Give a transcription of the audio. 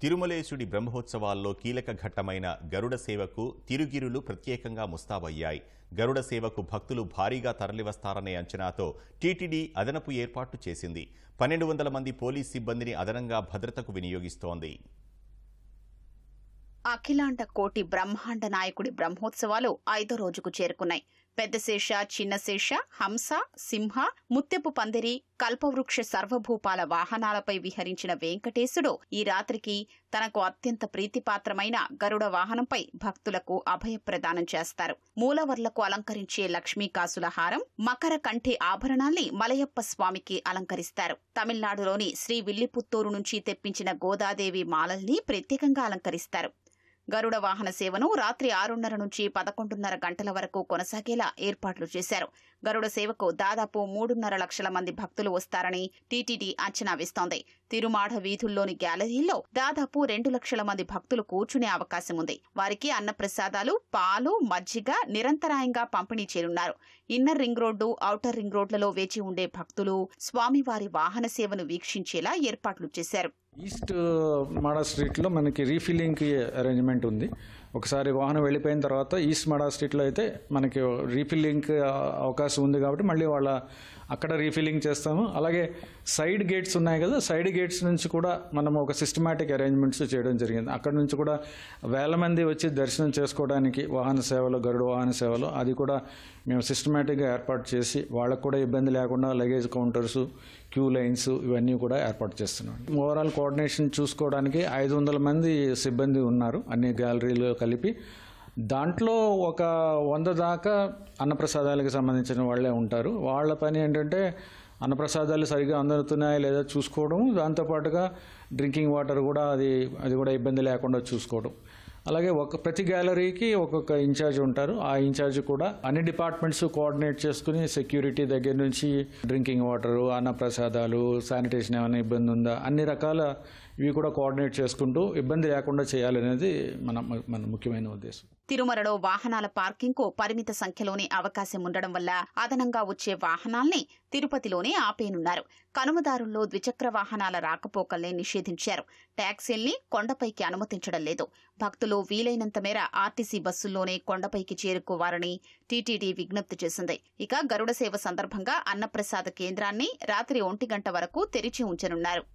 తిరుమలేశుడి బ్రహ్మోత్సవాల్లో కీలక ఘట్టమైన గరుడ సేవకు తిరుగిరులు ప్రత్యేకంగా ముస్తాబయ్యాయి. గరుడ సేవకు భక్తులు భారీగా తరలివస్తారనే అంచనాతో టీటీడీ అదనపు ఏర్పాట్లు చేసింది. పన్నెండు వందల మంది పోలీస్ సిబ్బందిని అదనంగా భద్రతకు వినియోగిస్తోంది. అఖిలాండ కోటి బ్రహ్మాండ నాయకుడి బ్రహ్మోత్సవాలు ఐదో రోజుకు చేరుకున్నాయి. పెద్దశేష చిన్నశేష హంస సింహ ముత్యపు పందిరి కల్పవృక్ష సర్వభూపాల వాహనాలపై విహరించిన వెంకటేశుడు ఈ రాత్రికి తనకు అత్యంత ప్రీతిపాత్రమైన గరుడ వాహనంపై భక్తులకు అభయప్రదానం చేస్తారు. మూలవర్లకు అలంకరించే లక్ష్మీకాసుల హారం మకర కంఠి ఆభరణాల్ని మలయప్ప స్వామికి అలంకరిస్తారు. తమిళనాడులోని శ్రీ విల్లిపుత్తూరు నుంచి తెప్పించిన గోదాదేవి మాలల్ని ప్రత్యేకంగా అలంకరిస్తారు. గరుడ వాహన సేవను రాత్రి ఆరున్నర నుంచి పదకొండున్నర గంటల వరకు కొనసాగేలా ఏర్పాట్లు చేశారు. గరుడ సేవకు దాదాపు మూడున్నర లక్షల మంది భక్తులు వస్తారని టీటీడీ అంచనా వేస్తోంది. తిరుమాఢ వీధుల్లోని గ్యాలరీల్లో దాదాపు రెండు లక్షల మంది భక్తులు కూర్చునే అవకాశం ఉంది. వారికి అన్నప్రసాదాలు పాలు మజ్జిగ నిరంతరాయంగా పంపిణీ చేయనున్నారు inner ring road outer ring రోడ్లలో వేచి ఉండే భక్తులు స్వామివారి వాహన సేవను వీక్షించేలా ఏర్పాట్లు చేశారు. ఈస్ట్ మాడా స్ట్రీట్లో మనకి రీఫిల్లింగ్కి అరేంజ్మెంట్ ఉంది. ఒకసారి వాహనం వెళ్ళిపోయిన తర్వాత ఈస్ట్ మాడా స్ట్రీట్లో అయితే మనకి రీఫిల్లింగ్ అవకాశం ఉంది కాబట్టి మళ్ళీ వాళ్ళ అక్కడ రీఫిల్లింగ్ చేస్తాము. అలాగే సైడ్ గేట్స్ ఉన్నాయి కదా సైడ్ గేట్స్ నుంచి కూడా మనం ఒక సిస్టమేటిక్ అరేంజ్మెంట్స్ చేయడం జరిగింది. అక్కడ నుంచి కూడా వేల మంది వచ్చి దర్శనం చేసుకోవడానికి వాహన సేవలు గరుడు వాహన సేవలు అది కూడా మేము సిస్టమేటిక్గా ఏర్పాటు చేసి వాళ్ళకు కూడా ఇబ్బంది లేకుండా లగేజ్ కౌంటర్స్ క్యూ లైన్స్ ఇవన్నీ కూడా ఏర్పాటు చేస్తున్నాం. ఓవరాల్ కోఆర్డినేషన్ చూసుకోవడానికి ఐదు వందల మంది సిబ్బంది ఉన్నారు. అన్ని గ్యాలరీలు కలిపి దాంట్లో ఒక వంద దాకా అన్నప్రసాదాలకు సంబంధించిన వాళ్ళే ఉంటారు. వాళ్ళ పని ఏంటంటే అన్నప్రసాదాలు సరిగా అందుతున్నాయా లేదా చూసుకోవడం. దాంతోపాటుగా డ్రింకింగ్ వాటర్ కూడా అది అది కూడా ఇబ్బంది లేకుండా చూసుకోవడం. అలాగే ఒక ప్రతి గ్యాలరీకి ఒక్కొక్క ఇన్ఛార్జ్ ఉంటారు. ఆ ఇన్ఛార్జ్ కూడా అన్ని డిపార్ట్మెంట్స్ కోఆర్డినేట్ చేసుకుని సెక్యూరిటీ దగ్గర నుంచి డ్రింకింగ్ వాటర్ అన్నప్రసాదాలు శానిటేషన్ ఏమైనా ఇబ్బంది ఉందా అన్ని రకాల ఇవి కూడా కోఆర్డినేట్ చేసుకుంటూ ఇబ్బంది లేకుండా చేయాలనేది మన మన ముఖ్యమైన ఉద్దేశం. తిరుమలలో వాహనాల పార్కింగ్కు పరిమిత సంఖ్యలోనే అవకాశం ఉండడం వల్ల అదనంగా వచ్చే వాహనాల్ని తిరుపతిలోనే ఆపేనున్నారు. కనుమదారుల్లో ద్విచక్ర వాహనాల రాకపోకల్ని నిషేధించారు. ట్యాక్సీల్ని కొండపైకి అనుమతించడం లేదు. భక్తులు వీలైనంత మేర ఆర్టీసీ బస్సుల్లోనే కొండపైకి చేరుకోవాలని టీటీడీ విజ్ఞప్తి చేసింది. ఇక గరుడ సేవ సందర్భంగా అన్నప్రసాద కేంద్రాన్ని రాత్రి ఒంటి గంట వరకు తెరిచి ఉంచనున్నారు.